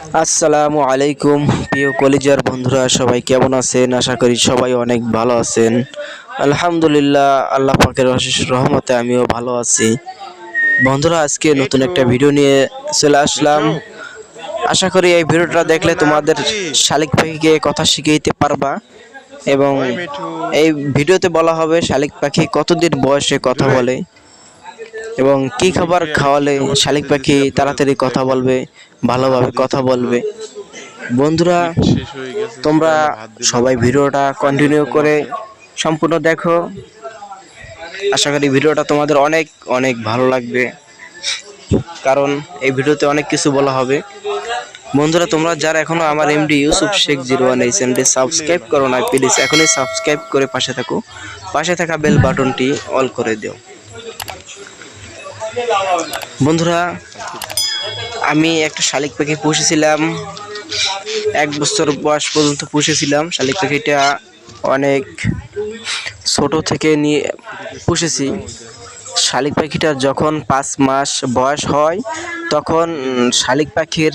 আসসালামু আলাইকুম, প্রিয় কলিজার বন্ধুরা, সবাই কেমন আছেন? আশা করি সবাই অনেক ভালো আছেন। আলহামদুলিল্লাহ, আল্লাহ পাকের অশেষ রহমতে আমিও ভালো আছি। বন্ধুরা, আজকে নতুন একটা ভিডিও নিয়ে চলে আসলাম। আশা করি এই ভিডিওটা দেখলে তোমাদের শালিক পাখিকে কথা শিখাইতে পারবা। এবং এই ভিডিওতে বলা হবে শালিক পাখি কতদিন বয়সে কথা বলে এবং কি খাবার খাওয়ালে শালিক পাখি তাড়াতাড়ি কথা বলবে ভালোভাবে কথা বলবে। বন্ধুরা তোমরা সবাই ভিডিওটা কন্টিনিউ করে সম্পূর্ণ দেখো। আশা করি ভিডিওটা তোমাদের অনেক অনেক ভালো লাগবে। কারণ এই ভিডিওতে অনেক কিছু বলা হবে। বন্ধুরা তোমরা যারা এখনও আমার MD Yusuf Sheikh zero one এই চ্যানেলটি সাবস্ক্রাইব করো না প্লিজ এখনই সাবস্ক্রাইব করে পাশে থাকো। পাশে থাকা বেল বাটনটি অল করে দিও। বন্ধুরা আমি একটা শালিক পাখি পুষেছিলাম। এক বছর বয়স পর্যন্ত পুষেছিলাম। শালিক পাখিটা অনেক ছোট থেকে নিয়ে পুষেছি। শালিক পাখিটার যখন পাঁচ মাস বয়স হয় তখন শালিক পাখির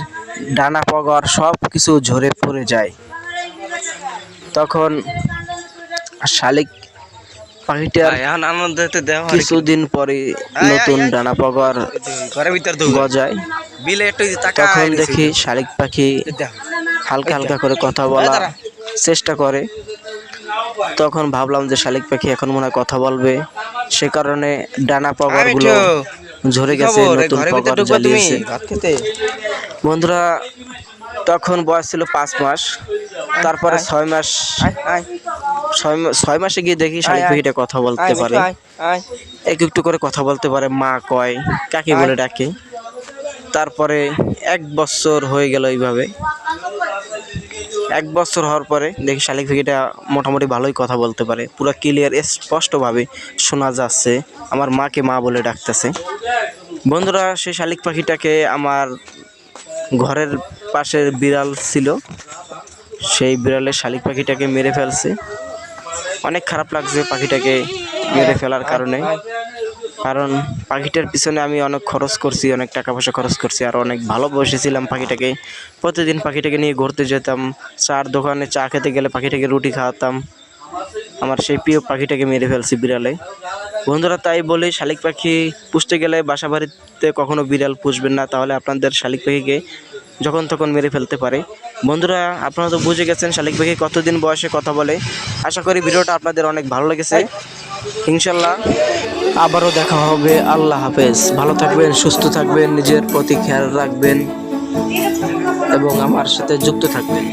ডানা পগর সব কিছু ঝরে পড়ে যায়। তখন শালিক পাখিটার কিছুদিন পরে নতুন ডানা পগর গজায়। তখন দেখি শালিক পাখি হালকা হালকা করে কথা বলার চেষ্টা করে। তখন ভাবলাম যে শালিক পাখি এখন মনে কথা বলবে। সে কারণে ডানা গুলো ঝরে গেছে নতুন পগর জ্বালিয়েছে। বন্ধুরা তখন বয়স ছিল পাঁচ মাস। তারপরে ছয় মাস ছয় মাসে গিয়ে দেখি শালিক। পাখিটা কথা বলতে পারে। একটু একটু করে কথা বলতে পারে মা কয় কাকে বলে ডাকে। তারপরে এক বছর হয়ে গেল এইভাবে। এক বছর হওয়ার পরে দেখি শালিক পাখিটা মোটামুটি ভালোই কথা বলতে পারে। পুরো ক্লিয়ার স্পষ্টভাবে শোনা যাচ্ছে। আমার মাকে মা বলে ডাকতেছে। বন্ধুরা, সেই শালিক পাখিটাকে আমার ঘরের পাশের বিড়াল ছিল। সেই বিড়ালের শালিক পাখিটাকে মেরে ফেলছে। অনেক খারাপ লাগছে পাখিটাকে মেরে ফেলার কারণে। কারণ পাখিটার পিছনে আমি অনেক খরচ করছি, অনেক টাকা পয়সা খরচ করছি আর অনেক ভালোবেসেছিলাম পাখিটাকে। প্রতিদিন পাখিটাকে নিয়ে ঘুরতে যেতাম, চার দোকানে চা খেতে গেলে পাখিটাকে রুটি খাওয়াতাম। আমার সেই প্রিয় পাখিটাকে মেরে ফেলছি বিড়ালে। বন্ধুরা, তাই বলি শালিক পাখি পুষতে গেলে বাসা বাড়িতে কখনো বিড়াল পুষবেন না, তাহলে আপনাদের শালিক পাখিকে যখন তখন মেরে ফেলতে পারে। বন্ধুরা, আপনারা তো বুঝে গেছেন শালিক পাখি কতদিন বয়সে কথা বলে। আশা করি ভিডিওটা আপনাদের অনেক ভালো লেগেছে। ইনশাল্লাহ আবারও দেখা হবে। আল্লাহ হাফেজ। ভালো থাকবেন, সুস্থ থাকবেন, নিজের প্রতি খেয়াল রাখবেন এবং আমার সাথে যুক্ত থাকবেন।